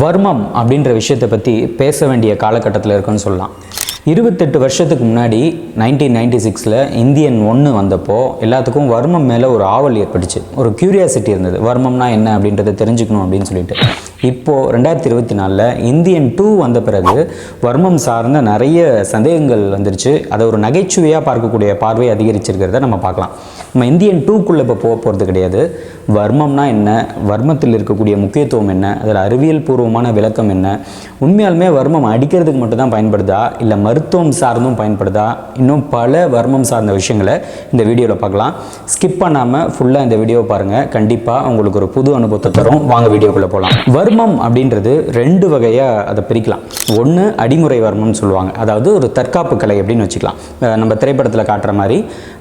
வர்மம் அப்படின்ற விஷயத்தை பற்றி பேச வேண்டிய காலகட்டத்தில் இருக்குன்னு சொல்லலாம். இருபத்தெட்டு வருஷத்துக்கு முன்னாடி நைன்டீன் நைன்டி சிக்ஸில் இந்தியன் ஒன்று வந்தப்போ எல்லாத்துக்கும் வர்மம் மேலே ஒரு ஆவல் ஏற்பட்டுச்சு. ஒரு க்யூரியாசிட்டி இருந்தது. வர்மம்னா என்ன அப்படின்றத தெரிஞ்சுக்கணும் அப்படின்னு சொல்லிட்டு. இப்போது ரெண்டாயிரத்தி இருபத்தி நாலில் இந்தியன் டூ வந்த பிறகு வர்மம் சார்ந்த நிறைய சந்தேகங்கள் வந்துருச்சு. அதை ஒரு நகைச்சுவையாக பார்க்கக்கூடிய பார்வை அதிகரிச்சிருக்கிறத நம்ம பார்க்கலாம். நம்ம இந்தியன் டூக்குள்ளே இப்போ போக போகிறது கிடையாது. வர்மம்னா என்ன? வர்மத்தில் இருக்கக்கூடிய முக்கியத்துவம் என்ன? அதில் அறிவியல் பூர்வமான விளக்கம் என்ன? உண்மையாலுமே வர்மம் அடிக்கிறதுக்கு மட்டும்தான் பயன்படுதா? இல்லை மருத்துவம் சார்ந்தும் பயன்படுதா? இன்னும் பல வர்மம் சார்ந்த விஷயங்களை இந்த வீடியோவில் பார்க்கலாம். ஸ்கிப் பண்ணாமல் ஃபுல்லாக இந்த வீடியோவை பாருங்கள் கண்டிப்பாக உங்களுக்கு ஒரு புது அனுபவத்தை தரும். வாங்க வீடியோக்குள்ளே போகலாம் வர்மம் அப்படின்றது ரெண்டு வகையாக அதை பிரிக்கலாம். ஒன்று அடிமுறை வர்மம்னு சொல்லுவாங்க. அதாவது ஒரு தற்காப்பு கலை அப்படின்னு வச்சுக்கலாம். நம்ம திரைப்படத்தில் காட்டுற மாதிரி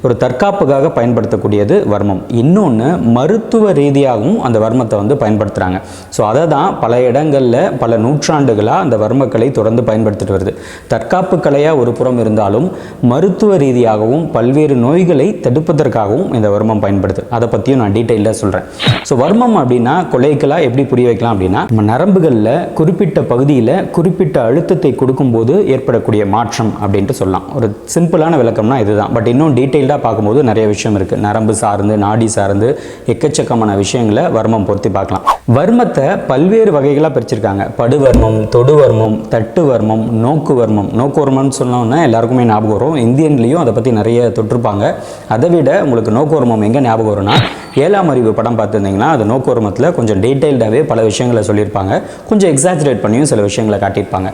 ஒரு தற்காப்புக்காக பயன்படுத்தக்கூடியது வர்மம். இன்னொன்று மருத்துவ ரீதியாகவும் அந்த வர்மத்தை வந்து பயன்படுத்துகிறாங்க ஸோ அதை தான் பல இடங்களில் பல நூற்றாண்டுகளாக அந்த வர்மக்கலை தொடர்ந்து பயன்படுத்திட்டு வருது. தற்காப்பு கலையாக ஒரு புறம் இருந்தாலும் மருத்துவ ரீதியாகவும் பல்வேறு நோய்களை தடுப்பதற்காகவும் இந்த வர்மம் பயன்படுது. அதை பற்றியும் நான் டீட்டெயிலாக சொல்கிறேன் ஸோ வர்மம் அப்படின்னா கொலைக்கலாக எப்படி புரிய வைக்கலாம் அப்படின்னா நம்ம நரம்புகளில் குறிப்பிட்ட பகுதியில் குறிப்பிட்ட அழுத்தத்தை கொடுக்கும்போது ஏற்படக்கூடிய மாற்றம் அப்படின்ட்டு சொல்லலாம். ஒரு சிம்பிளான விளக்கம்னா இதுதான். பட் இன்னும் டீட்டெயில்டாக பார்க்கும்போது நிறைய விஷயம் இருக்குது நரம்பு சார்ந்து நாடி சார்ந்து எக்கச்சக்கமான விஷயங்களை வர்மம் பொருத்தி பார்க்கலாம். வர்மத்தை பல்வேறு வகைகளாக பிரிச்சிருக்காங்க. படுவர்மம் தொடுவர்மம் தட்டுவர்மம் நோக்குவர்மம். நோக்குவர்மம்னு சொன்னோன்னா எல்லாருக்குமே ஞாபகம் வரும். இந்தியன்லேயும் அதை பற்றி நிறைய தொட்டிருப்பாங்க. அதை விட உங்களுக்கு நோக்குவர்மம் எங்கே ஞாபகம் வரும்னா ஏழாம் அறிவு படம் பார்த்துருந்தீங்கன்னா அது நோக்குவர்மத்தில் கொஞ்சம் டீட்டெயில்டாகவே பல விஷயங்களை சொல்லியிருப்பாங்க. கொஞ்சம் எக்ஸாஜரேட் பண்ணியும் சில விஷயங்களை காட்டியிருப்பாங்க.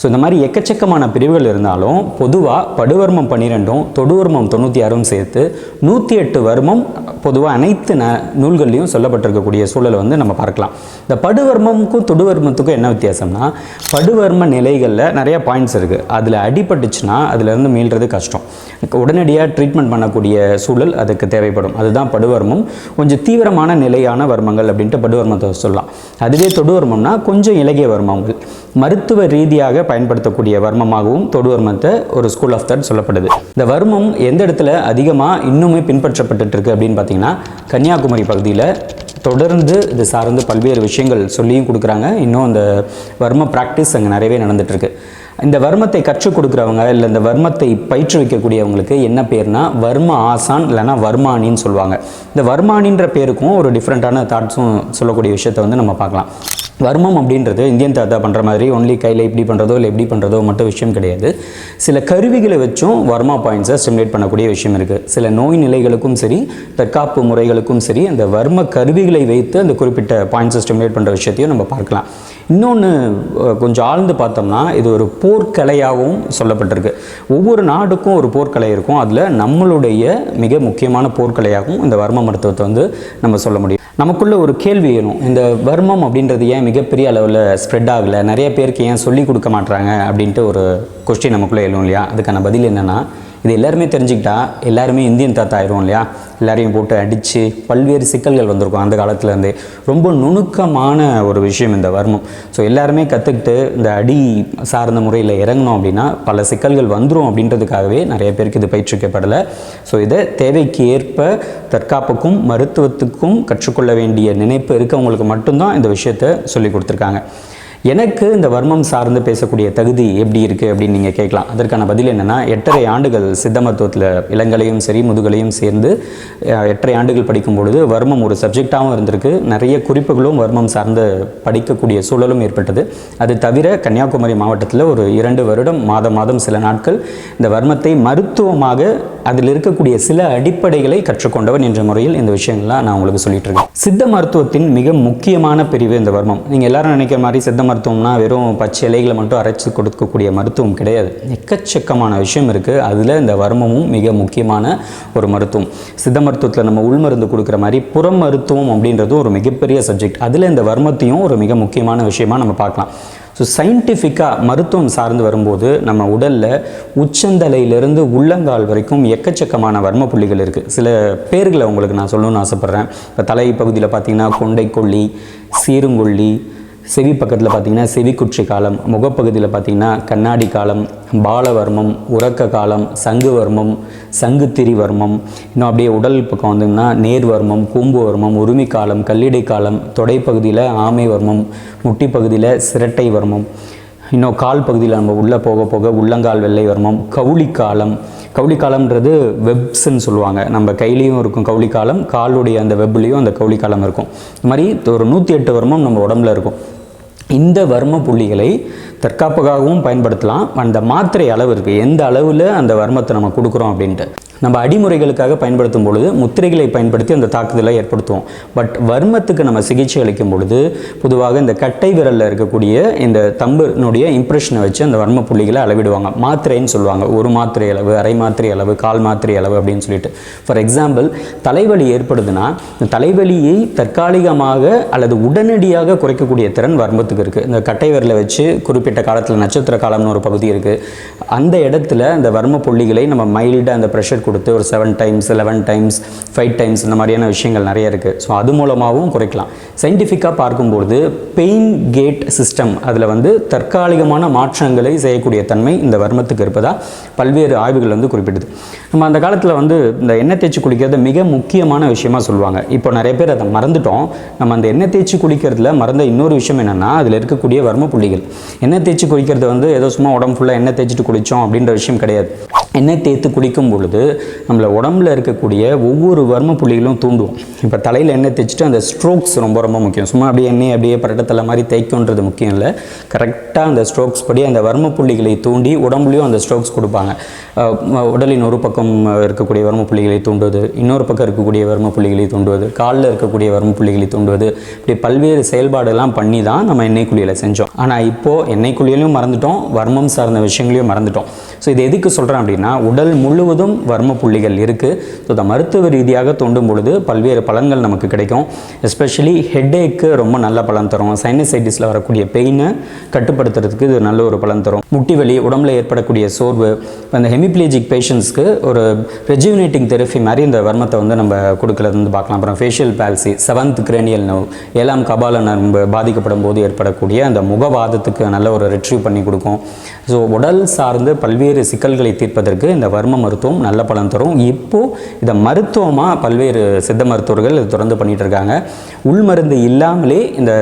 ஸோ இந்த மாதிரி எக்கச்சக்கமான பிரிவுகள் இருந்தாலும் பொதுவாக படுவர்மம் பன்னிரெண்டும் தொடுவர்மம் தொண்ணூற்றி ஆறும் சேர்த்து நூற்றி எட்டு வர்மம் பொதுவாக அனைத்து ந நூல்கள்லையும் சொல்லப்பட்டிருக்கக்கூடிய சூழலை வந்து நம்ம பார்க்கலாம். இந்த படுவர்மமுக்கும் தொடுவர்மத்துக்கும் என்ன வித்தியாசம்னா படுவர்ம நிலைகளில் நிறைய பாயிண்ட்ஸ் இருக்குது அதில் அடிபட்டுச்சுன்னா அதுலேருந்து மீள்றது கஷ்டம். உடனடியாக ட்ரீட்மெண்ட் பண்ணக்கூடிய சூழல் அதுக்கு தேவைப்படும். அதுதான் படுவர்மம். கொஞ்சம் தீவிரமான நிலையான வர்மங்கள் அப்படின்ட்டு படுவர்மத்தை சொல்லலாம். அதுவே தொடுவர்மம்னா கொஞ்சம் இலகிய வர்மங்கள். மருத்துவ ரீதியாக பயன்படுத்தக்கூடிய வர்மமாகவும் தொடுவர்மத்தை ஒரு ஸ்கூல் ஆஃப் தட் சொல்லப்படுது. இந்த வர்மம் எந்த இடத்துல அதிகமாக இன்னுமே பின்பற்றப்பட்டு இருக்கு அப்படின்னு பார்த்தீங்கன்னா கன்னியாகுமரி பகுதியில் தொடர்ந்து இது சார்ந்து பல்வேறு விஷயங்கள் சொல்லியும் கொடுக்குறாங்க. இன்னும் அந்த வர்ம ப்ராக்டிஸ் அங்கே நிறையவே நடந்துட்டுருக்கு இந்த வர்மத்தை கற்றுக் கொடுக்குறவங்க இல்லை இந்த வர்மத்தை பயிற்றுவிக்கக்கூடியவங்களுக்கு என்ன பேர்னா வர்ம ஆசான் இல்லைன்னா வர்மானின்னு சொல்லுவாங்க. இந்த வர்மானின்ற பேருக்கும் ஒரு டிஃப்ரெண்ட்டான தாட்ஸும் சொல்லக்கூடிய விஷயத்தை வந்து நம்ம பார்க்கலாம். வர்மம் அப்படின்றது இந்தியன் தாத்தா பண்ணுற மாதிரி ஒன்லி கையில் இப்படி பண்ணுறதோ இல்லை எப்படி பண்ணுறதோ மட்டும் விஷயம் கிடையாது. சில கருவிகளை வச்சும் வர்மா பாயிண்ட்ஸை ஸ்டிமுலேட் பண்ணக்கூடிய விஷயம் இருக்குது சில நோய் நிலைகளுக்கும் சரி தற்காப்பு முறைகளுக்கும் சரி அந்த வர்ம கருவிகளை வைத்து அந்த குறிப்பிட்ட பாயிண்ட்ஸை ஸ்டிமுலேட் பண்ணுற விஷயத்தையும் நம்ம பார்க்கலாம். இன்னொன்று கொஞ்சம் ஆழ்ந்து பார்த்தோம்னா இது ஒரு போர்க்கலையாகவும் சொல்லப்பட்டிருக்கு. ஒவ்வொரு நாடுக்கும் ஒரு போர்க்கலை இருக்கும். அதில் நம்மளுடைய மிக முக்கியமான போர்க்கலையாகவும் இந்த வர்ம மருத்துவத்தை வந்து நம்ம சொல்ல முடியும். நமக்குள்ள ஒரு கேள்வி வேணும் இந்த வர்மம் அப்படின்றது ஏன் மிகப்பெரிய அளவில் ஸ்ப்ரெட் ஆகலை? நிறைய பேருக்கு ஏன் சொல்லி கொடுக்க மாட்றாங்க அப்படின்ட்டு ஒரு கொஸ்டின் நமக்குள்ளே எழும் இல்லையா? அதுக்கான பதில் என்னென்னா இது எல்லாருமே தெரிஞ்சுக்கிட்டா எல்லாருமே இந்தியன் தாத்தா ஆயிரும் இல்லையா? எல்லாரையும் போட்டு அடித்து பல்வேறு சிக்கல்கள் வந்திருக்கும் அந்த காலத்துலேருந்து ரொம்ப நுணுக்கமான ஒரு விஷயம் இந்த வர்மம். ஸோ எல்லாருமே கற்றுக்கிட்டு இந்த அடி சார்ந்த முறையில் இறங்கணும் அப்படின்னா பல சிக்கல்கள் வந்துடும் அப்படின்றதுக்காகவே நிறைய பேருக்கு இது பயிற்றுவிக்கப்படலை. ஸோ இதை தேவைக்கு ஏற்ப தற்காப்புக்கும் மருத்துவத்துக்கும் கற்றுக்கொள்ள வேண்டிய நினைப்பு இருக்கவங்களுக்கு மட்டும்தான் இந்த விஷயத்தை சொல்லி கொடுத்துருக்காங்க. எனக்கு இந்த வர்மம் சார்ந்து பேசக்கூடிய தகுதி எப்படி இருக்குது அப்படின்னு நீங்கள் கேட்கலாம். அதற்கான பதில் என்னென்னா எட்டரை ஆண்டுகள் சித்த மருத்துவத்தில் இளங்கலையும் சரி முதுகலையும் சேர்ந்து எட்டரை ஆண்டுகள் படிக்கும் பொழுது வர்மம் ஒரு சப்ஜெக்டாகவும் இருந்திருக்கு. நிறைய குறிப்புகளும் வர்மம் சார்ந்து படிக்கக்கூடிய சூழலும் ஏற்பட்டது. அது தவிர கன்னியாகுமரி மாவட்டத்தில் ஒரு இரண்டு வருடம் மாதம் மாதம் சில நாட்கள் இந்த வர்மத்தை மருத்துவமாக அதில் இருக்கக்கூடிய சில அடிப்படைகளை கற்றுக்கொண்டவன் என்ற முறையில் இந்த விஷயங்கள்லாம் நான் உங்களுக்கு சொல்லிட்டு இருக்கேன் சித்த மருத்துவத்தின் மிக முக்கியமான பிரிவு இந்த வர்மம். நீங்கள் எல்லாரும் நினைக்கிற மாதிரி சித்த மருத்துவம்னா வெறும் பச்சை இலைகளை மட்டும் அரைச்சு கொடுக்கக்கூடிய மருத்துவம் கிடையாது. எக்கச்சக்கமான விஷயம் இருக்குது அதில் இந்த வர்மமும் மிக முக்கியமான ஒரு மருத்துவம். சித்த மருத்துவத்தில் நம்ம உள் மருந்து கொடுக்குற மாதிரி புறம் மருத்துவம் அப்படின்றது ஒரு மிகப்பெரிய சப்ஜெக்ட் அதில் இந்த வர்மத்தையும் ஒரு மிக முக்கியமான விஷயமா நம்ம பார்க்கலாம். ஸோ சயின்டிஃபிக்காக மருத்துவம் சார்ந்து வரும்போது நம்ம உடலில் உச்சந்தலையிலிருந்து உள்ளங்கால் வரைக்கும் எக்கச்சக்கமான வர்ம புள்ளிகள் இருக்குது சில பேர்களை உங்களுக்கு நான் சொல்லணும்னு ஆசைப்பட்றேன். இப்போ தலை பகுதியில் பார்த்தீங்கன்னா கொண்டை கொல்லி சீருங்கொல்லி செவி பக்கத்தில் பார்த்தீங்கன்னா செவிக்குற்றி காலம் முகப்பகுதியில் பார்த்தீங்கன்னா கண்ணாடி காலம் பாலவர்மம் உறக்க காலம் சங்குவர்மம் சங்குத்திரி வர்மம். இன்னும் அப்படியே உடல் பக்கம் வந்தீங்கன்னா நேர்வர்மம் கூம்பு வர்மம் உரிமை காலம் கல்லிடை காலம் தொடைப்பகுதியில் ஆமை வர்மம் முட்டி பகுதியில் சிரட்டை வர்மம். இன்னும் கால் பகுதியில் நம்ம உள்ளே போக போக உள்ளங்கால் வெள்ளை வர்மம் கவுளிக்காலம் கவுளிக்காலம்ன்றது வெப்ஸ்ன்னு சொல்லுவாங்க. நம்ம கையிலையும் இருக்கும் கவுளிக்காலம் காலுடைய அந்த வெப்லேயும் அந்த கவுளிக்காலம் இருக்கும். இது மாதிரி ஒரு நூற்றி எட்டு வருமம் நம்ம உடம்புல இருக்கும். இந்த வர்ம புள்ளிகளை தற்காப்புக்காகவும் பயன்படுத்தலாம். அந்த மாத்திரை அளவு இருக்குது எந்த அளவில் அந்த வர்மத்தை நம்ம கொடுக்குறோம் அப்படின்ட்டு. நம்ம அடிமுறைகளுக்காக பயன்படுத்தும் பொழுது முத்திரைகளை பயன்படுத்தி அந்த தாக்குதலை ஏற்படுத்துவோம். பட் வர்மத்துக்கு நம்ம சிகிச்சை அளிக்கும் பொழுது பொதுவாக இந்த கட்டை விரலில் இருக்கக்கூடிய இந்த தம்பினுடைய இம்ப்ரெஷனை வச்சு அந்த வர்ம புள்ளிகளை அளவிடுவாங்க. மாத்திரைன்னு சொல்லுவாங்க. ஒரு மாத்திரை அளவு அரை மாத்திரை அளவு கால் மாத்திரை அளவு அப்படின்னு சொல்லிட்டு. ஃபார் எக்ஸாம்பிள் தலைவலி ஏற்படுதுன்னா இந்த தலைவலியை தற்காலிகமாக அல்லது உடனடியாக குறைக்கக்கூடிய திறன் வர்மத்துக்கு இருக்குது இந்த கட்டை விரலை வச்சு குறிப்பிட்ட காலத்தில் நட்சத்திர காலம்னு ஒரு பகுதி இருக்குது அந்த இடத்துல அந்த வர்ம புள்ளிகளை நம்ம மைல்டாக அந்த ப்ரெஷர் கொடுத்து ஒரு seven times eleven times five times இந்த மாதிரியான விஷயங்கள் நிறைய இருக்குது ஸோ அது மூலமாகவும் குறைக்கலாம். சயின்டிஃபிக்காக பார்க்கும்பொழுது பெயின் கேட் சிஸ்டம் அதில் வந்து தற்காலிகமான மாற்றங்களை செய்யக்கூடிய தன்மை இந்த வர்மத்துக்கு இருப்பதாக பல்வேறு ஆய்வுகள் வந்து குறிப்பிடுது. நம்ம அந்த காலத்தில் வந்து இந்த எண்ணெய் தேய்ச்சி குளிக்கிறது மிக முக்கியமான விஷயமா சொல்லுவாங்க. இப்போ நிறைய பேர் அதை மறந்துட்டோம். நம்ம அந்த எண்ணெய் தேய்ச்சி குளிக்கிறதுல மறந்த இன்னொரு விஷயம் என்னென்னா அதில் இருக்கக்கூடிய வர்ம புள்ளிகள். எண்ணெய் தேய்ச்சி குளிக்கிறது வந்து ஏதோ சும்மா உடம்பு ஃபுல்லாக எண்ணெய் தேய்ச்சிட்டு குளித்தோம் அப்படின்ற விஷயம் கிடையாது. எண்ணெய் தேய்த்து குளிக்கும் பொழுது நம்மளை உடம்புல இருக்கக்கூடிய ஒவ்வொரு வர்ம புள்ளிகளும் தூண்டுவோம். இப்போ தலையில் எண்ணெய் தேய்ச்சிட்டு அந்த ஸ்ட்ரோக்ஸ் ரொம்ப ரொம்ப முக்கியம். சும்மா அப்படியே எண்ணெய் அப்படியே பரட்டத்தலை மாதிரி தேய்க்கும்ன்றது முக்கியம் இல்லை. கரெக்டாக அந்த ஸ்ட்ரோக்ஸ் படி அந்த வர்ம புள்ளிகளை தூண்டி உடம்புலையும் அந்த ஸ்ட்ரோக்ஸ் கொடுப்பாங்க. உடலின் ஒரு பக்கம் இருக்கக்கூடிய வர்ம புள்ளிகளை தூண்டுவது இன்னொரு பக்கம் இருக்கக்கூடிய வர்ம புள்ளிகளை தூண்டுவது காலில் இருக்கக்கூடிய வர்ம புள்ளிகளை தூண்டுவது இப்படி பல்வேறு செயல்பாடெல்லாம் பண்ணி தான் நம்ம எண்ணெய் குளியலை செஞ்சோம். ஆனால் இப்போது எண்ணெய் குளியலையும் மறந்துட்டோம் வர்மம் சார்ந்த விஷயங்களையும் மறந்துட்டோம். ஸோ இது எதுக்கு சொல்கிறேன் அப்படின்னா உடல் முழுவதும் வர்ம புள்ளிகள் இருக்குது ஸோ இதை மருத்துவ ரீதியாக தோண்டும் பொழுது பல்வேறு பலன்கள் நமக்கு கிடைக்கும். எஸ்பெஷலி ஹெட்டேக்கு ரொம்ப நல்ல பலன் தரும். சைனசைட்டிஸில் வரக்கூடிய பெயினை கட்டுப்படுத்துறதுக்கு இது நல்ல ஒரு பலன் தரும். முட்டி வலி உடம்புல ஏற்படக்கூடிய சோர்வு அந்த இந்த ஹெமிப்ளேஜிக் பேஷண்ட்ஸ்க்கு ஒரு ரெஜுவினேட்டிங் தெரப்பி மாதிரி இந்த வர்மத்தை வந்து நம்ம கொடுக்கறது வந்து பார்க்கலாம். அப்புறம் facial palsy seventh cranial nerve ஏழாம் கபால நரம்பு பாதிக்கப்படும் போது ஏற்படக்கூடிய அந்த முகவாதத்துக்கு நல்ல ஒரு ரிட்ரீவ் பண்ணி கொடுக்கும். ஸோ உடல் சார்ந்து பல்வேறு சிக்கல்களை தீர்ப்பதற்கு இந்த வர்ம மருத்துவம் நல்ல பலன் தரும். இப்போது இதை மருத்துவமாக பல்வேறு சித்த மருத்துவர்கள் இது தொடர்ந்து பண்ணிகிட்டு இருக்காங்க உள் மருந்து இல்லாமலே இந்த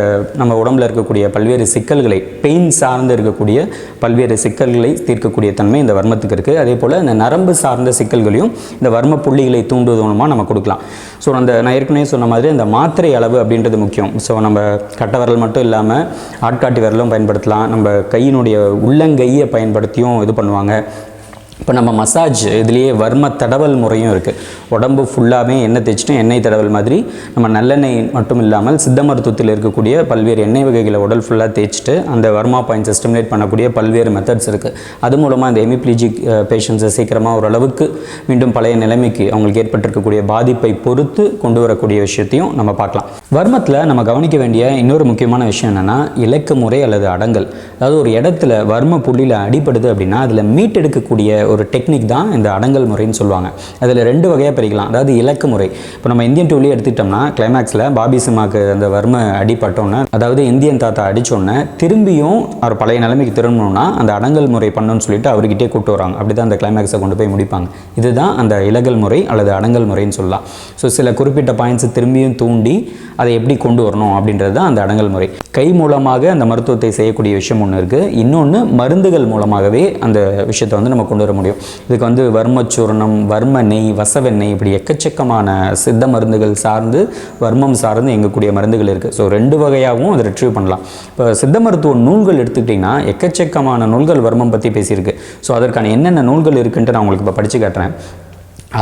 நம்ம உடம்புல இருக்கக்கூடிய பல்வேறு சிக்கல்களை பெயின் சார்ந்து இருக்கக்கூடிய பல்வேறு சிக்கல்களை தீர்க்கக்கூடிய தன்மை இந்த வர்மத்துக்கு இருக்குது அதே போல் இந்த நரம்பு சார்ந்த சிக்கல்களையும் இந்த வர்ம புள்ளிகளை தூண்டுவது மூலமாக நம்ம கொடுக்கலாம். ஸோ அந்த நான் ஏற்கனவே சொன்ன மாதிரி இந்த மாத்திரை அளவு அப்படின்றது முக்கியம். ஸோ நம்ம கட்டவரல் மட்டும் இல்லாமல் ஆட்காட்டி விரலும் பயன்படுத்தலாம். நம்ம கையினுடைய உள்ளங்கையை பயன்படுத்தியும் இது பண்ணுவாங்க. come இப்போ நம்ம மசாஜ் இதுலேயே வர்ம தடவல் முறையும் இருக்குது உடம்பு ஃபுல்லாகவே எண்ணெய் தேய்ச்சிட்டு எண்ணெய் தடவல் மாதிரி நம்ம நல்லெண்ணெய் மட்டும் இல்லாமல் சித்த மருத்துவத்தில் இருக்கக்கூடிய பல்வேறு எண்ணெய் வகைகளை உடல் ஃபுல்லாக தேய்ச்சிட்டு அந்த வர்மா பாயிண்ட்ஸை ஸ்டிமுலேட் பண்ணக்கூடிய பல்வேறு மெத்தட்ஸ் இருக்குது அது மூலமாக அந்த எமிப்ளிஜிக் பேஷண்ட்ஸை சீக்கிரமாக ஓரளவுக்கு மீண்டும் பழைய நிலைமைக்கு அவங்களுக்கு ஏற்பட்டிருக்கக்கூடிய பாதிப்பை பொறுத்து கொண்டு வரக்கூடிய விஷயத்தையும் நம்ம பார்க்கலாம். வர்மத்தில் நம்ம கவனிக்க வேண்டிய இன்னொரு முக்கியமான விஷயம் என்னென்னா இலக்கு முறை அல்லது அடங்கல். அதாவது ஒரு இடத்துல வர்ம புள்ளியில் அடிப்படுது அப்படின்னா அதில் மீட்டெடுக்கக்கூடிய ஒரு டெக்னிக் தான் இந்த அடங்கல் முறைன்னு சொல்லுவாங்க. அதில் ரெண்டு வகையாக பிரிக்கலாம். அதாவது இலக்கு முறை. இப்போ நம்ம இந்தியன் டூலேயே எடுத்துக்கிட்டோம்னா கிளைமேக்ஸில் பாபி சிம்மாக்கு அந்த வர்ம அடிப்பட்டோன்னே அதாவது இந்தியன் தாத்தா அடித்தோன்னே திரும்பியும் அவர் பழைய நிலைமைக்கு திரும்பணும்னா அந்த அடங்கல் முறை பண்ணணும்னு சொல்லிட்டு அவர்கிட்டே கூப்பிட்டு வராங்க. அப்படி தான் அந்த கிளைமேக்ஸை கொண்டு போய் முடிப்பாங்க. இதுதான் அந்த இலகல் முறை அல்லது அடங்கல் முறைன்னு சொல்லலாம். ஸோ சில குறிப்பிட்ட பாயிண்ட்ஸை திரும்பியும் தூண்டி அதை எப்படி கொண்டு வரணும் அப்படின்றது தான் அந்த அடங்கல் முறை. கை மூலமாக அந்த மருத்துவத்தை செய்யக்கூடிய விஷயம் ஒன்று இருக்குது இன்னொன்று மருந்துகள் மூலமாகவே அந்த விஷயத்தை வந்து நம்ம கொண்டு வர முடியும். இதுக்கு வந்து வர்மச்சூர்ணம் வர்ம நெய் வசவெண்ணெய் இப்படி எக்கச்சக்கமான சித்த மருந்துகள் சார்ந்து வர்மம் சார்ந்து எங்கக்கூடிய மருந்துகள் இருக்குது ஸோ ரெண்டு வகையாகவும் அதை ரிட்ரீவ் பண்ணலாம். இப்போ சித்த மருத்துவ நூல்கள் எடுத்துக்கிட்டிங்கன்னா எக்கச்சக்கமான நூல்கள் வர்மம் பற்றி பேசியிருக்கு. ஸோ அதற்கான என்னென்ன நூல்கள் இருக்குன்ட்டு நான் உங்களுக்கு இப்போ படித்து காட்டுறேன்.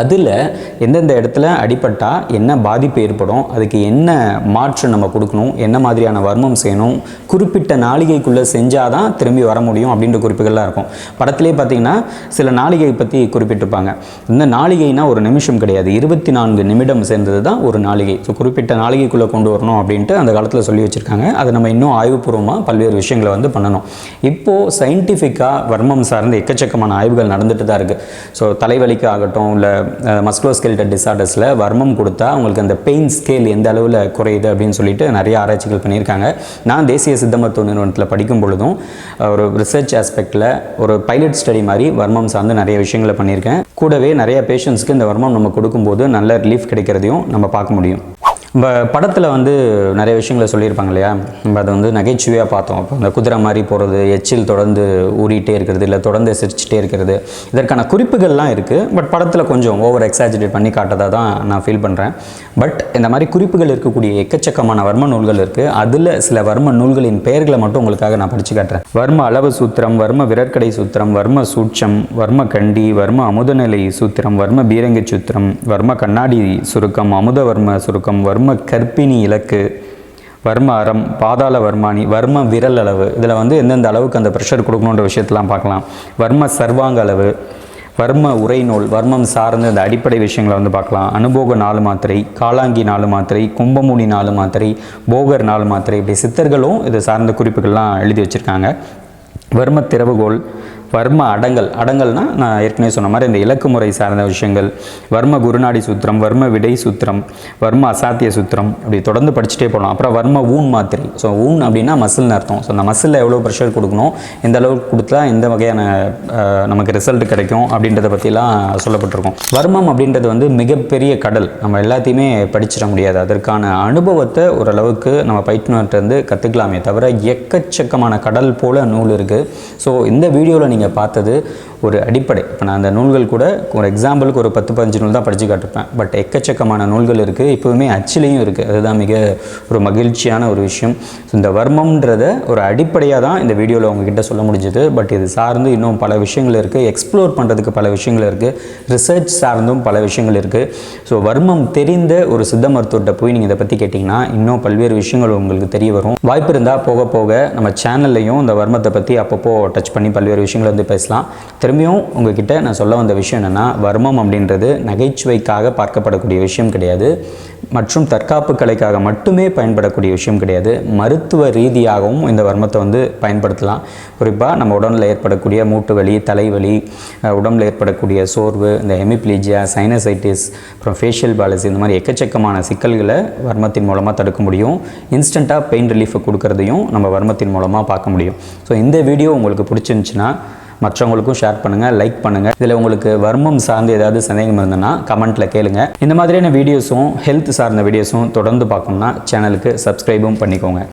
அதில் எந்தெந்த இடத்துல அடிபட்டால் என்ன பாதிப்பு ஏற்படும் அதுக்கு என்ன மாற்று நம்ம கொடுக்கணும் என்ன மாதிரியான வர்மம் செய்யணும் குறிப்பிட்ட நாளிகைக்குள்ளே செஞ்சால் தான் திரும்பி வர முடியும் அப்படின்ற குறிப்புகள்லாம் இருக்கும். படத்திலே பார்த்தீங்கன்னா சில நாளிகை பற்றி குறிப்பிட்டிருப்பாங்க. இந்த நாளிகைனா ஒரு நிமிஷம் கிடையாது. இருபத்தி நான்கு நிமிடம் சேர்ந்தது தான் ஒரு நாளிகை. ஸோ குறிப்பிட்ட நாளிகைக்குள்ளே கொண்டு வரணும் அப்படின்ட்டு அந்த காலத்தில் சொல்லி வச்சுருக்காங்க. அதை நம்ம இன்னும் ஆய்வுபூர்வமாக பல்வேறு விஷயங்களை வந்து பண்ணணும். இப்போது சயின்டிஃபிக்காக வர்மம் சார்ந்த எக்கச்சக்கமான ஆய்வுகள் நடந்துட்டு தான் இருக்குது ஸோ தலைவலிக்கு ஆகட்டும் இல்லை மஸ்குலோஸ்கெல்டல் டிசார்டர்ஸில் வர்மம் கொடுத்தா அவங்களுக்கு அந்த பெயின் ஸ்கேல் எந்த அளவில் குறையுது அப்படின்னு சொல்லிட்டு நிறைய ஆராய்ச்சிகள் பண்ணியிருக்காங்க. நான் தேசிய சித்த மருத்துவ நிறுவனத்தில் படிக்கும் பொழுதும் ஒரு ரிசர்ச் ஆஸ்பெக்டில் ஒரு பைலட் ஸ்டடி மாதிரி வர்மம் சார்ந்து நிறைய விஷயங்களை பண்ணியிருக்கேன். கூடவே நிறைய பேஷண்ட்ஸ்க்கு இந்த வர்மம் நம்ம கொடுக்கும்போது நல்ல ரிலீஃப் கிடைக்கிறதையும் நம்ம பார்க்க முடியும். நம்ம படத்தில் வந்து நிறைய விஷயங்களை சொல்லியிருப்பாங்க இல்லையா? நம்ம அதை வந்து நகைச்சுவையாக பார்த்தோம். அப்போ இந்த குதிரை மாதிரி போகிறது எச்சில் தொடர்ந்து ஊறிட்டே இருக்கிறது இல்லை தொடர்ந்து சிரிச்சிட்டே இருக்கிறது இதற்கான குறிப்புகள்லாம் இருக்குது பட் படத்தில் கொஞ்சம் ஓவர் எக்ஸாஜரேட் பண்ணி காட்டதாக தான் நான் ஃபீல் பண்ணுறேன் பட் இந்த மாதிரி குறிப்புகள் இருக்கக்கூடிய எக்கச்சக்கமான வர்ம நூல்கள் இருக்குது அதில் சில வர்ம நூல்களின் பெயர்களை மட்டும் உங்களுக்காக நான் படித்து காட்டுறேன். வர்ம அளவு சூத்திரம் வர்ம விரற்கடை சூத்திரம் வர்ம சூட்சம் வர்ம கண்டி வர்ம அமுதநிலை சூத்திரம் வர்ம பீரங்கி சூத்திரம் வர்ம கண்ணாடி சுருக்கம் அமுதவர்ம சுருக்கம் வர்ம வர்ம கற்பிணி இலக்கு வர்ம அறம் பாதாள வர்மானி வர்ம விரல் அளவு இதில் வந்து எந்தெந்த அளவுக்கு அந்த ப்ரெஷர் கொடுக்கணுன்ற விஷயத்தெல்லாம் பார்க்கலாம். வர்ம சர்வாங்க அளவு வர்ம உரைநூல் வர்மம் சார்ந்த இந்த அடிப்படை விஷயங்களை வந்து பார்க்கலாம். அனுபோக நாலு மாத்திரை காலாங்கி நாலு மாத்திரை கும்பமுனி நாலு மாத்திரை போகர் நாலு மாத்திரை இப்படி சித்தர்களும் இது சார்ந்த குறிப்புகள்லாம் எழுதி வச்சுருக்காங்க. வர்ம திறவுகோல் வர்ம அடங்கல். அடங்கல்னால் நான் ஏற்கனவே சொன்ன மாதிரி இந்த இலக்கு முறை சார்ந்த விஷயங்கள் வர்ம குருநாடி சூத்திரம் வர்ம விடை சூத்திரம் வர்ம அசாத்திய சூத்திரம் இப்படி தொடர்ந்து படிச்சுட்டே போகலாம். அப்புறம் வர்ம ஊன் மாத்திரை. ஸோ ஊன் அப்படின்னா மசில்னு அர்த்தம். ஸோ அந்த மசிலில் எவ்வளோ ப்ரெஷர் கொடுக்கணும் எந்த அளவுக்கு கொடுத்தா எந்த வகையான நமக்கு ரிசல்ட் கிடைக்கும் அப்படின்றத பற்றிலாம் சொல்லப்பட்டிருக்கும். வர்மம் அப்படின்றது வந்து மிகப்பெரிய கடல். நம்ம எல்லாத்தையுமே படிச்சிட முடியாது. அதற்கான அனுபவத்தை ஓரளவுக்கு நம்ம பயிற்றுனர்கிட்ட இருந்து கற்றுக்கலாமே தவிர எக்கச்சக்கமான கடல் போல நூல் இருக்குது ஸோ இந்த வீடியோவில் நீங்கள் பார்த்தது ஒரு அடிப்படை. இப்போ நான் அந்த நூல்கள் கூட ஒரு எக்ஸாம்பிளுக்கு ஒரு பத்து பதினஞ்சு நூல் தான் படித்து காட்டிருப்பேன். பட் எக்கச்சக்கமான நூல்கள் இருக்குது இப்போவுமே அச்சிலையும் இருக்குது அதுதான் மிக ஒரு மகிழ்ச்சியான ஒரு விஷயம். ஸோ இந்த வர்மம்ன்றத ஒரு அடிப்படையாக தான் இந்த வீடியோவில் உங்ககிட்ட சொல்ல முடிஞ்சது. பட் இது சார்ந்து இன்னும் பல விஷயங்கள் இருக்குது எக்ஸ்ப்ளோர் பண்ணுறதுக்கு பல விஷயங்கள் இருக்குது ரிசர்ச் சார்ந்தும் பல விஷயங்கள் இருக்குது ஸோ வர்மம் தெரிந்த ஒரு சித்த மருத்துவர்கிட்ட போய் நீங்கள் இதை பற்றி கேட்டிங்கன்னா இன்னும் பல்வேறு விஷயங்கள் உங்களுக்கு தெரிய வரும். வாய்ப்பு இருந்தால் போக போக நம்ம சேனல்லையும் இந்த வர்மத்தை பற்றி அப்பப்போ டச் பண்ணி பல்வேறு விஷயங்களை வந்து பேசலாம். திரும்பியும் உங்ககிட்ட நான் சொல்ல வந்த விஷயம் என்னென்னா வர்மம் அப்படின்றது நகைச்சுவைக்காக பார்க்கப்படக்கூடிய விஷயம் கிடையாது. மற்றும் தற்காப்பு கலைக்காக மட்டுமே பயன்படக்கூடிய விஷயம் கிடையாது. மருத்துவ ரீதியாகவும் இந்த வர்மத்தை வந்து பயன்படுத்தலாம். குறிப்பாக நம்ம உடலில் ஏற்படக்கூடிய மூட்டு வலி தலைவலி உடம்பில் ஏற்படக்கூடிய சோர்வு இந்த ஹெமிப்ளீஜியா சைனசைட்டிஸ் அப்புறம் ஃபேஷியல் பாலசி இந்த மாதிரி எக்கச்சக்கமான சிக்கல்களை வர்மத்தின் மூலமாக தடுக்க முடியும். இன்ஸ்டண்ட்டாக பெயின் ரிலீஃபை கொடுக்கறதையும் நம்ம வர்மத்தின் மூலமாக பார்க்க முடியும். ஸோ இந்த வீடியோ உங்களுக்கு பிடிச்சிருந்துச்சுன்னா மற்றவங்களுக்கும் ஷேர் பண்ணுங்கள் லைக் பண்ணுங்கள் இதில் உங்களுக்கு வர்மம் சார்ந்து ஏதாவது சந்தேகம் இருந்ததுன்னா கமெண்ட்டில் கேளுங்க. இந்த மாதிரியான வீடியோஸும் ஹெல்த் சார்ந்த வீடியோஸும் தொடர்ந்து பார்க்கணும்னா சேனலுக்கு சப்ஸ்கிரைபும் பண்ணிக்கோங்க.